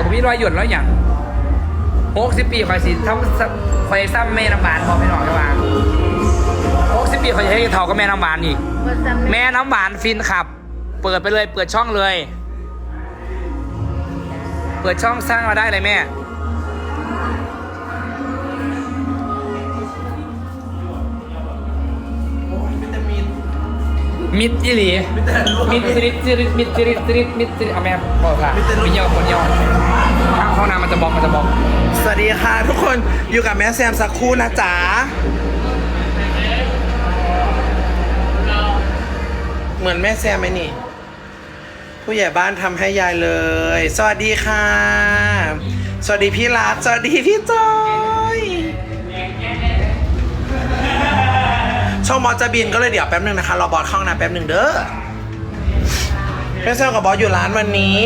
ผากกับพี่ร้อยหยดแล้วอย่างหกสิบปีคอยสิทำคอยซ้ำแม่น้ำหวานพอไม่หนอกจะวางหกสิบปีคอยจะให้เท่ากับแม่น้ำหวานอีกบ่ซ้ำแม่น้ำหวานฟินขับ เปิดไปเลย เปิดช่องเลย เปิดช่องสร้างมาได้เลยแม่ มิดอีหลีมิดจิริตจิริตมิดจิริตจิริตมิดจิริตเอาแม่บอกค่ะมิดเยอคนยวข้างห้องน้ำมันจะบอกมันจะบอก สวัสดีค่ะทุกคนอยู่กับแม่แซมสักครู่นะจ๊ะเหมือนแม่แซมไหมนี่ ผู้ใหญ่บ้านทำให้ยายเลย สวัสดีค่ะ สวัสดีพี่รักสวัสดีพี่จอย ช่องมอสจะบินก็เลยเดี๋ยวแป๊บหนึ่งนะคะรอบอสเข้าห้องนะแป๊บหนึ่งเด้อแม่เซลกับบอสอยู่ร้านวันนี้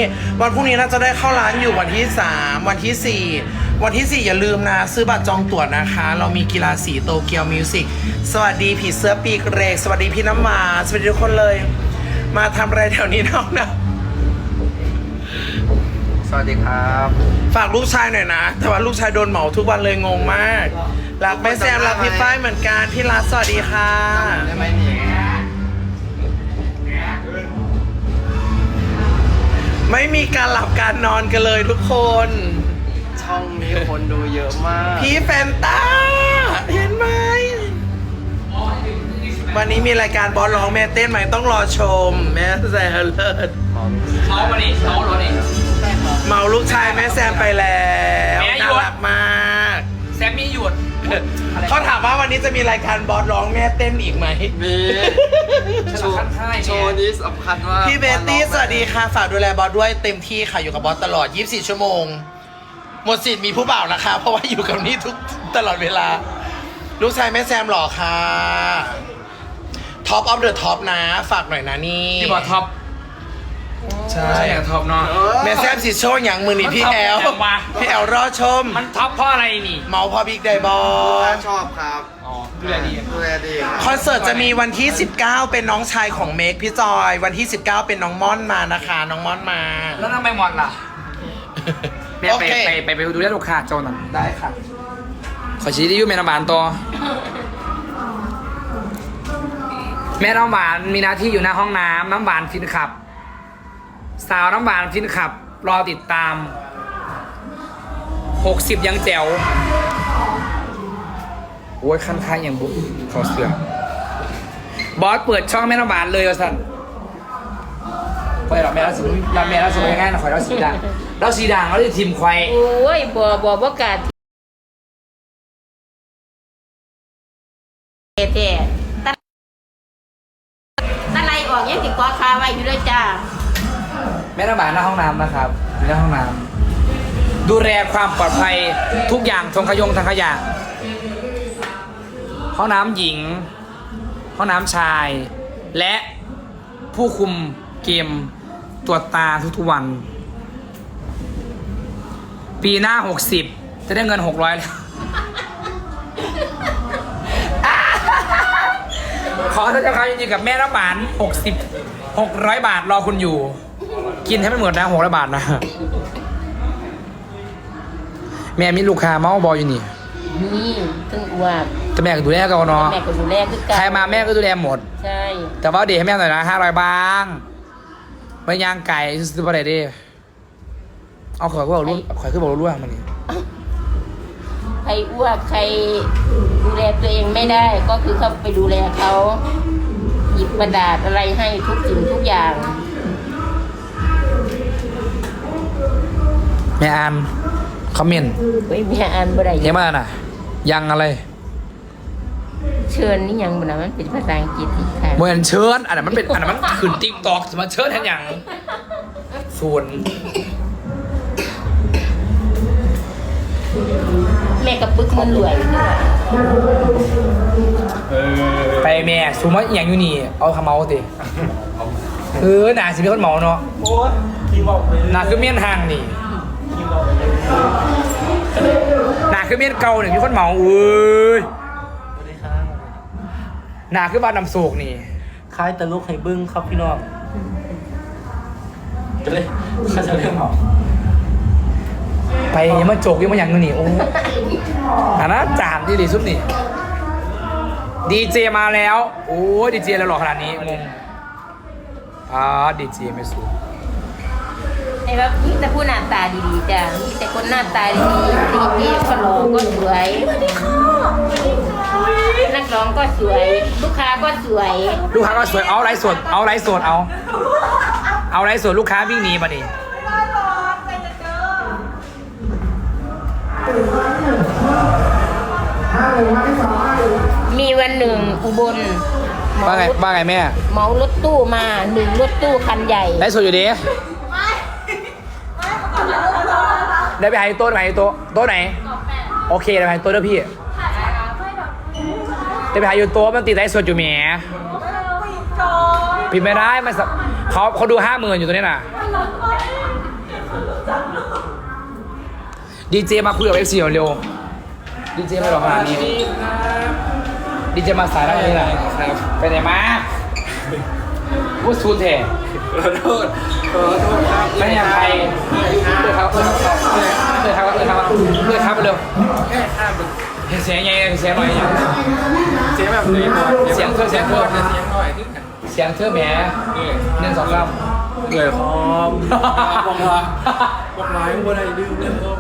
วันพรุ่งนี้น่าจะได้เข้าร้านอยู่วันที่ 3 วันที่ 4 วันที่ 4 อย่าลืมนะ ซื้อบัตรจองตั๋วนะคะ เรามีกีฬาสีโตเกียวมิวสิกสวัสดีผีเสื้อปีกเรก สวัสดีพี่น้ำมา สวัสดีทุกคนเลย มาทำอะไรแถวนี้นอกนะ วัสดีครับ ฝากลูกชายหน่อยนะ แต่ว่าลูกชายโดนเหมาทุกวันเลยงงมาก รักแม่แซมรักพี่ฝ้ายเหมือนกัน พี่รัสสวัสดีค่ะ ได้ไหมนี่ไม่มีการหลับการนอนกันเลยทุกคน ช่องนี้คนดูเยอะมาก พี่แฟนตา เห็นไหม วันนี้มีรายการบอลร้องแม่เต้นไหมต้องรอชม แม่แซมเลิศ เขามาดิเขารถดิ เมาลูกชายแม่แซมไปแล้วแม่หยุน่าด รักมากแซมมี่หยุดเขาถามว่าวันนี้จะมีรายการบอลร้องแม่เต้นอีกไหม มีฉันโชละว์ขั้นค่ายโชเนี่ยว์นี้สำคัญมากพี่เบตตี้สวัสดีค่ะ ฝากดูแลบอสด้วยเต็มที่ค่ะ อยู่กับบอสตลอด 24 ชั่วโมง หมดสิทธิ์มีผู้บ่าวนะคะ เพราะว่าอยู่กับนี่ทุกตลอดเวลา ลูกชายแม่แซมหล่อค่ะท็อปออฟเดอะท็อปนะ ฝากหน่อยนะนี่พี่บอลท็อป ใช่ใช่อย่างท็อปเนาะ แม่แซมสิโชว์อย่างมือนี่พี่มันท็แออปลแบบว่า พี่แอลรอชม มันท็อปเพราะอะไรนี่ เมาพอบิ๊กไดบอลชอบครับอ๋อดูแลดีดูแลดีครับ คอนเสิร์ตจะมีวันที่ 19 เป็นน้องชายของเมกพี่จอย วันที่ 19 เป็นน้องม่อนมานะคะ น้องม่อนมาแล้วทำไมหมดล่ะแม่โอไปเคไปไปไปดูแลลูกค้าโจนอะได้ค่ะ ขอชี้ที่อยูแม่น้ำหวานต่อแม่น้ำหวานมีหน้าที่อยู่หน้าห้องน้ำน้ำหวานฟินขับ สาวน้ำหวานฟินขับ รอติดตาม 60 ยังแจ๋วโอ้ยขั้นค่ายอย่างบุ๊ขอเสือบอสเปิดช่องแม่น้ำหวานเลยว่าสันไปหรอแม่เราสูงเราแม่เราสูงง่ายๆนะขอยเราสีด่างเราสีด่างเราจะทีมควายโอ้ยบ่บ่บ่กาแท้ๆตะตะไลออกยังสิกอคาไว้อยู่เลยจ้า แม่น้ำหวานหน้าห้องน้ำนะครับอยู่หน้าห้องน้ำดูแลความปลอดภัยทุกอย่างทงขยงทางขยะ ห้องน้ำหญิง ห้องน้ำชาย และผู้คุมเกมตรวจตาทุกๆวัน ปีหน้า 60 จะได้เงิน 600แล้วขอแสดงความยินดีกับแม่น้ำหวาน60 600 บาทรอคุณอยู่ กินให้ไม่หมดนะ600บาทนะ แม่มีลูกค้าเมาบออยู่นี่ นี่ถึงว่าแต่แม่ก็ดูแลกันเนาะแม่ก็ดูแลคือกันใครมาแม่ก็ดูแลหมด ใช่ แต่ว่าเดี๋ยวให้แม่หน่อยนะห้าร้อยบางไม่ย่างไก่ซื้อมาไหนดิเอาข่อยก็บอกรู้ข่อยก็บอกรู้ว่ามันนี่ใครอ้วกใครดูแลตัวเองไม่ได้ ก็คือเข้าไปดูแลเขาหยิบกระดาษอะไรให้ทุกสิ่งทุกอย่าง ม่อานคอมเมนต์เฮ้ยแม่อ่านบ่ได้เห็นมาน่ะ ยังอะไร เชิญนี่ยังบ่นะมันเป็นภาษาอังกฤษอีกค่ะเหมือนเชิญอันนั้นมันเป็นอันนั้นมันขึ้นติ๊กตอกมาเชิญแทนอย่างส่วนแม่กับปึกมันรวย ไปแม่สูมาอหย่างอยู่นี่ เอาคำเมาติเออหนาสิเป็นคนเมาเนาะหนาคือเมียนห่างนี่ หนาคือเมียนเก่าหนึ่งมีคนเมาเอ้ยหนาคือบ้านนำโศกนี่คล้ายตะลุกไห้บึ้งครับพี่น้องจะเลยข้าจะเรื่องหรอไปยังมาโจกยังมาอย่างนี้โอ้อันนั้นจานที่ดีสุดนี่ดีเจมาแล้ว โอ้ดีเจแล้วหรอขนาดนี้งงอ่าดีเจไม่สู ไอ้แบบมีแต่ผู้หน้าตาดีๆจ้ะมีแต่คนหน้าตาดีๆดีๆก็หล่อก็สวยนักร้องก็สวย ลูกค้าก็สวย ลูกค้าก็สวยเอาไลฟ์สดเอาไลฟ์สดเอา เอาไลฟ์สดลูกค้าวิ่งหนีมาดิมีวันหนึ่งอุบลเหว่าไงรถว่าไงแม่เหมารถตู้มาหนึ่งรถตู้คันใหญ่ ไลฟ์สดอยู่ดิ ได้ไปหาโต๊ะไหนโต๊ะโต๊ะไหน โอเคได้ไปหาโต๊ะเด้อพี่ได้ไปหาอยู่โต๊ะมันติดไลฟ์สดอยู่แหมผิดไม่ได้มันสับเขาเขาดูห้าหมื่นอยู่ตัวนี้น่ะ ดีเจมาคุยกับเอฟซีเร็วดีเจไม่หรอกขนาดนี้ดีเจมาสายแล้วนี่แหละไปไหนมาพูดซูนเถอะ ขอโทษ ขอโทษคนครับไม่ได้ยังไงเพื่อครับเพื่อครับเพื่อครับเพื่อครับเพื่อครับเร็วแค่ข้ามไปเสียงไงเสียงหน่อยเสียงแบบนี้เสียงเพิ่มเสียงเพิ่มเสียงหน่อยเสียงเธอแหมเนึ่งสองสามเหนื่อยคอมบอกว่าบอกร้ายว่าอะไรดื้อเรื่องก็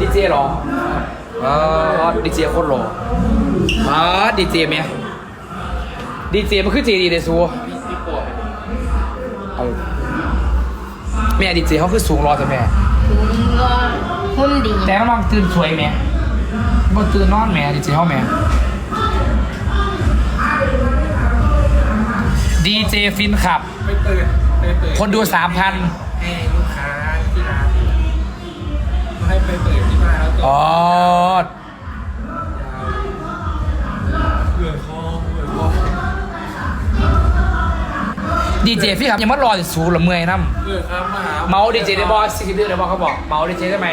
ดีเจหรออ๋อดีเจโคตรหล่ออ๋อดีเจไหมดีเจมันคือเจดีเดซูพี่ปว ม่ดีเจเขาคือสูงรอแต่แม่ ถึงก็หุ่นดีแต่ก็ลองตื่นสวยแม่บ่ตื่นนอนแม่ดีเจเขาแม่ดีเจฟินขับ ไปเปิดไปเปิดคนดูสามพัน ให้ลูกค้าที่ร้านให้ไปเปิดที่บ้านแล้วก็ อ๋อ ดีเจฟินขับยังมารอสิสูละเมื่อยน้เหนื่อยครับมาหาำเมาดีเจได้บอสสี่สิบเดือนได้บอเขาบอกเมาดีเจได้ไหม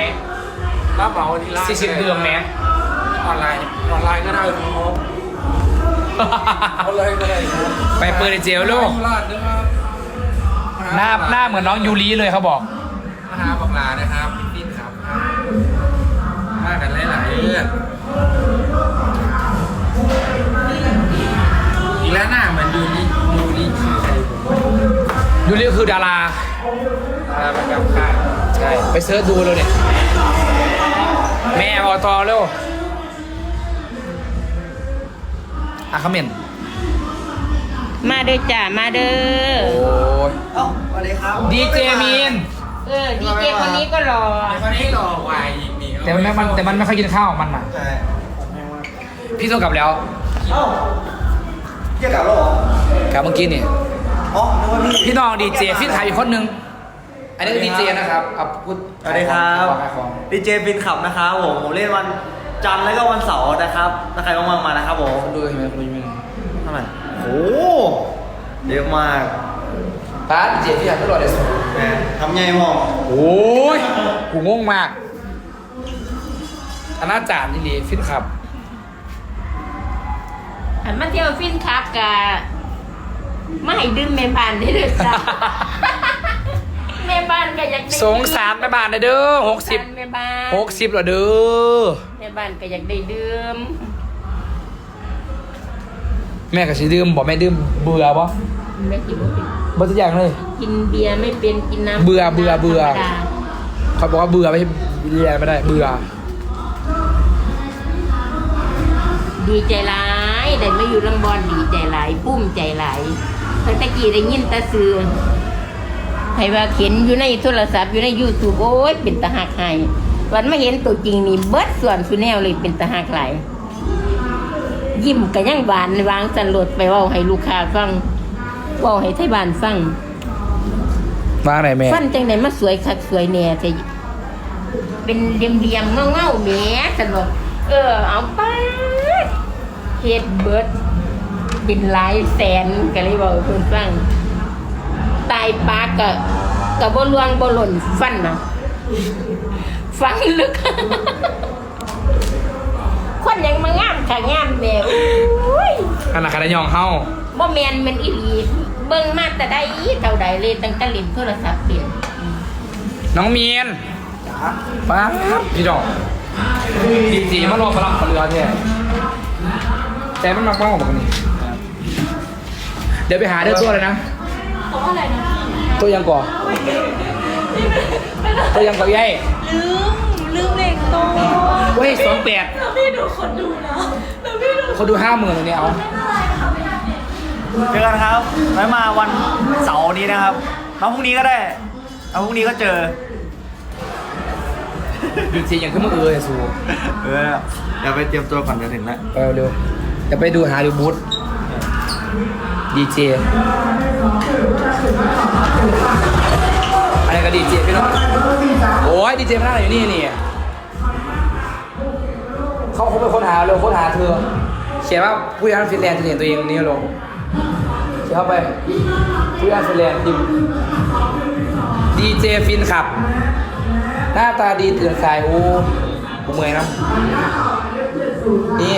รับเหมาที่ร้านสี่สิบเดือนแหมออนไลน์ออนไลน์ก็ได้ครับออนไลน์ก็ได้ครับไปเปิดดีเจลูกอยู่ร้านด้วยครับหน้าหน้าเหมือนน้องยูริเลยเขาบอกมาหาบักลานะครับพี่ปิ๊นครับมากันหลายๆเรื่องอีกแล้วหน้าเหมือนยูริยูริคือใครผม ยูริคือดารามาประจำค่ายใช่ ไปเสิร์ชดูเลยเนี่ย แม่อตอเร็วอาคาเมนมาเด้อจ้ามาเด้อโอ้ยเอ้าสวัสดีครับดีเจมีน เออดีเจคนนี้ก็รอคนนี้หล่อวายอีกนี่แต่มันไม่มันแต่มันไม่ค่อยกินข้าวมันน่ะ ใช่พี่ต้องกลับแล้ว เอ้าเกี่ยวกับแล้วเหรอกลับเมื่อกี้นี่ อ๋อนึกว่าพี่พี่น้องดีเจฟินขายอีกคนนึง อันนี้คือดีเจนะครับเอาพูดสวัสดีครับขายของดีเจฟินขับนะครับผมผมเล่นวันจันทร์แล้วก็วันเสาร์นะครับถ้าใครว่างๆมานะครับผมคนดูเห็นไหมคนดูเห็นไหมเท่าไหร่โอ้เยอะมากป้าดีเจพี่อยากให้รอเดี๋ยวสุดแหมทำไงมองโอ้ยกูงงมากอนาจารนี่ดีฟินครับอันมาเที่ยวฟินครับกะ ไม่ให้ดื่มแม่บ้านได้เลยจ้าแม่บ้านก็อยากได้สงสารแม่บ้านนะเด้อหกสิบแม่บ้านหกสิบเหรอเด้อแม่บ้านก็อยากได้ดื่มแม่กับชีดื่มบอกแม่ดื่มเบื่อปะไม่กินบ่เป็นเบื่อทุกอย่างเลย กินเบียร์ไม่เป็นกินน้ำเบื่อเบื่อเบื่อธรรมดาเขาบอกว่าเบื่อไม่ใช่เรียนไม่ได้เบื่อ ดีใจหลายได้มาอยู่ลำบอนดีใจหลายปุ้มใจหลาย ตั้งแต่กี้ได้ยินแตาซื้อให้ว่าเห็นอยู่ในโทรศัพท์อยู่ใน YouTube โอ้ยเป็นตาหักให้วันมาเห็นตัวจริงนี่เบิดส่วนสุแนวเลยเป็นตาหักหลายยิ้มก็ยังหวานวางสันโหลดไปเว่าให้ลูกค้าฟังเว่าให้ไทยบ้านฟังมาไหนแม่ฟันจังไดมาสวยคักสวยแหน่แต่เป็นเรียมๆเงาๆแหมสันบอกเออเอาป้าดเฮ็ดเบิด เป็นหลายแสนก็เลยบอกให้เพิ่นฟังตายปากก็ก็บ่ลวงบ่หล่นฟันน่ะฟังลึก คนยังมางามค่ะงามแนวอุ้ยขนาดขนาดยองเฮาบ่แมนแมันอีหลีเบิ่งมาแต่ได้เท่าใดเลยตั้งแต่เล่นโทรศัพท์เปลี่ยนน้องเมียนป้าบพี่ดอกดีจีมารอพลังพลเรือเนี่ยแต่มันมากมากกว่านี้เดี๋ยวไปหาเด้อตัวเลยนะ ตัวอะไรนะตัวยังก่อตัวยังก่อยัยลืม ลืมเลขโตเว้ยสองแปดแล้วพี่ดูคนดูนะแล้วพี่ดูเขาดูห้าหมื่นตัวนี้เอาเจอกันครับไว้มาวันเสาร์นี้นะครับมาพรุ่งนี้ก็ได้เอาพรุ่งนี้ก็เจอดีจียังขึ้นมาเออสูเออเดี๋ยวไปเตรียมตัวก่อนเดี๋ยวถึงแล้วไปเร็วจะไปดูหาดูบูธ ดีเจอะไรก็ดีเจพี่น้องโอ้ยดีเจมานั่งอยู่นี่นี่เขาเขาเป็นคนหาเร็วคนหาเธอ เขียนว่าผู้ยานฟินแลนด์จะเห็นตัวเองตรงนี้ลงเขียนเข้าไปผู้ยานฟินแลนด์ดิดีเจฟินขับ หน้าตาดีตื่นสายโอ้กูเมื่อยนะนี่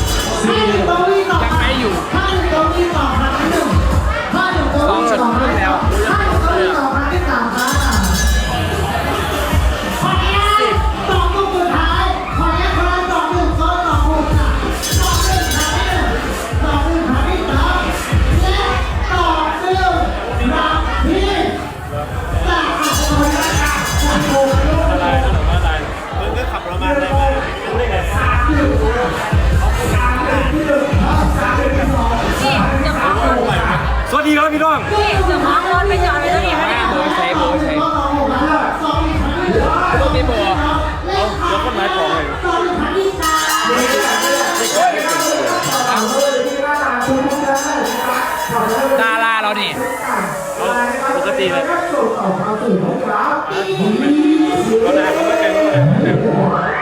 Yeah.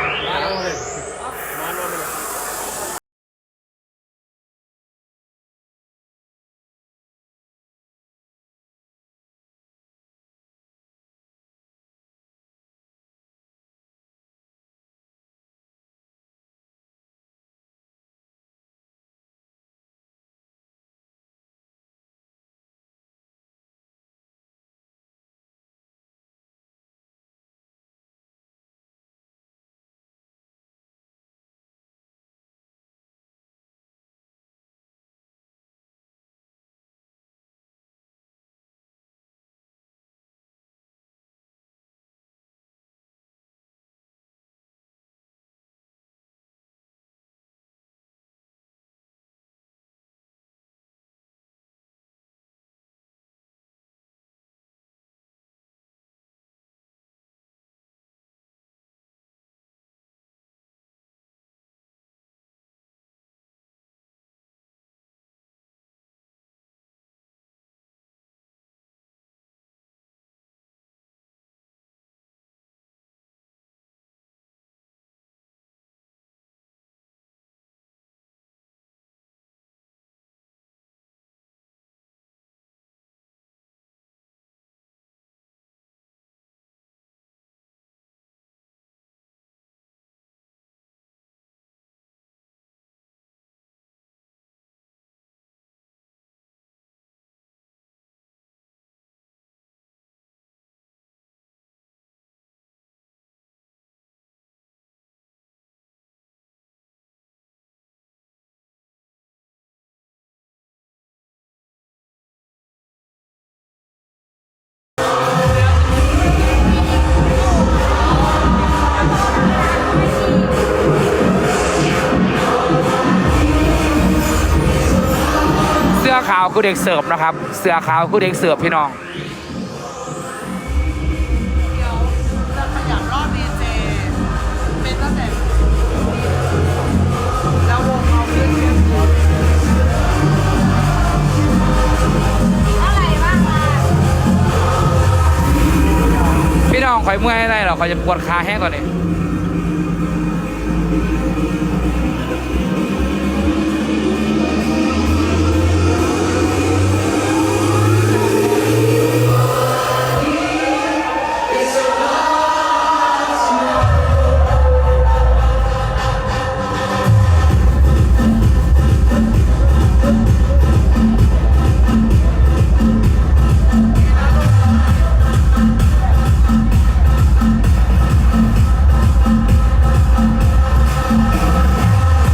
าวคือเด็กเสิร์ฟนะครับ เสื้อขาวคือเด็กเสิร์ฟพี่น้องพี่น้องคอยเมื่อยอะไรหรอคอยจะปวดขาแห้งก่อนนี่